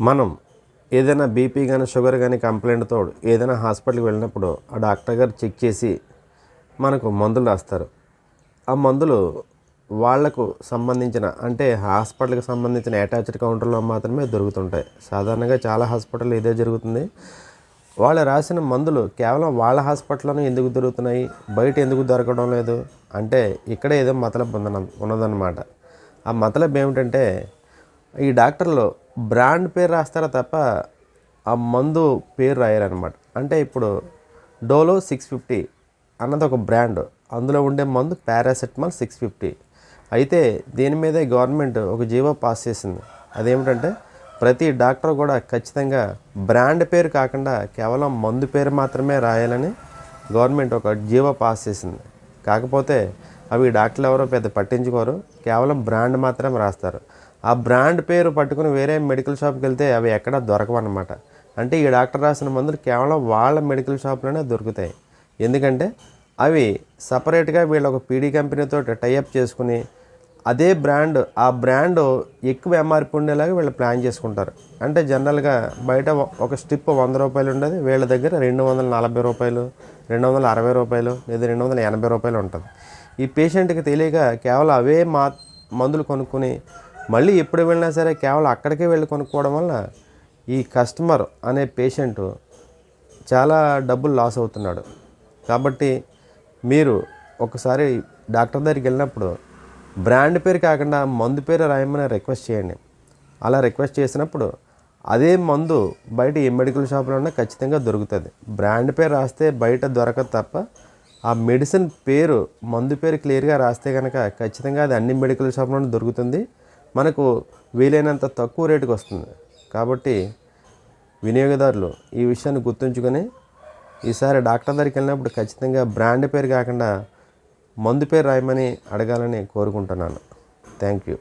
మనం ఏదైనా బీపీ కానీ షుగర్ కానీ కంప్లైంట్తో ఏదైనా హాస్పిటల్కి వెళ్ళినప్పుడు ఆ డాక్టర్ గారు చెక్ చేసి మనకు మందులు రాస్తారు. ఆ మందులు వాళ్ళకు సంబంధించిన అంటే హాస్పిటల్కి సంబంధించిన అటాచ్డ్ కౌంటర్లో మాత్రమే దొరుకుతుంటాయి. సాధారణంగా చాలా హాస్పిటల్ ఇదే జరుగుతుంది. వాళ్ళు రాసిన మందులు కేవలం వాళ్ళ హాస్పిటల్లోనే ఎందుకు దొరుకుతున్నాయి? బయట ఎందుకు దొరకడం లేదు? అంటే ఇక్కడే ఏదో మతలబ్ ఉందన ఉన్నదన్నమాట. ఆ మతలబ్ ఏమిటంటే ఈ డాక్టర్లు బ్రాండ్ పేరు రాస్తారా తప్ప ఆ మందు పేరు రాయరనమాట. అంటే ఇప్పుడు డోలో సిక్స్ ఫిఫ్టీ అన్నది ఒక బ్రాండ్. అందులో ఉండే మందు పారాసెటమాల్ సిక్స్ ఫిఫ్టీ అయితే దీని మీదే గవర్నమెంట్ ఒక జీవో పాస్ చేసింది. అదేమిటంటే ప్రతి డాక్టర్ కూడా ఖచ్చితంగా బ్రాండ్ పేరు కాకుండా కేవలం మందు పేరు మాత్రమే రాయాలని గవర్నమెంట్ ఒక జీవో పాస్ చేసింది. కాకపోతే అవి డాక్టర్లు ఎవరో పెద్ద పట్టించుకోరు. కేవలం బ్రాండ్ మాత్రమే రాస్తారు. ఆ బ్రాండ్ పేరు పట్టుకుని వేరే మెడికల్ షాప్కి వెళ్తే అవి ఎక్కడ దొరకవన్నమాట. అంటే ఈ డాక్టర్ రాసిన మందులు కేవలం వాళ్ళ మెడికల్ షాప్లోనే దొరుకుతాయి. ఎందుకంటే అవి సపరేట్గా వీళ్ళు ఒక పీడీ కంపెనీతో టైఅప్ చేసుకుని అదే బ్రాండ్ ఆ బ్రాండ్ ఎక్కువ ఎంఆర్పి ఉండేలాగా వీళ్ళు ప్లాన్ చేసుకుంటారు. అంటే జనరల్గా బయట ఒక- స్టిప్ వంద రూపాయలు ఉండేది వీళ్ళ దగ్గర రెండు వందల నలభై రూపాయలు రెండు వందల అరవై రూపాయలు లేదా రెండు వందల ఎనభై రూపాయలు ఉంటుంది. ఈ పేషెంట్కి తెలియక కేవలం అవే మా మందులు కొనుక్కొని మళ్ళీ ఎప్పుడు వెళ్ళినా సరే కేవలం అక్కడికే వెళ్ళి కొనుక్కోవడం వల్ల ఈ కస్టమర్ అనే పేషెంట్ చాలా డబ్బులు లాస్ అవుతున్నాడు. కాబట్టి మీరు ఒకసారి డాక్టర్ దగ్గరికి వెళ్ళినప్పుడు బ్రాండ్ పేరు కాకుండా మందు పేరు రాయమని రిక్వెస్ట్ చేయండి. అలా రిక్వెస్ట్ చేసినప్పుడు అదే మందు బయట ఏ మెడికల్ షాప్లో ఉన్నా ఖచ్చితంగా దొరుకుతుంది. బ్రాండ్ పేరు రాస్తే బయట దొరకదు తప్ప ఆ మెడిసిన్ పేరు మందు పేరు క్లియర్గా రాస్తే కనుక ఖచ్చితంగా అది అన్ని మెడికల్ షాప్లోనే దొరుకుతుంది. మనకు వీలైనంత తక్కువ రేటుకు వస్తుంది. కాబట్టి వినియోగదారులు ఈ విషయాన్ని గుర్తుంచుకొని ఈసారి డాక్టర్ దగ్గరికి వెళ్ళినప్పుడు ఖచ్చితంగా బ్రాండ్ పేరు కాకుండా మందు పేరు రాయమని అడగాలని కోరుకుంటున్నాను. Thank you.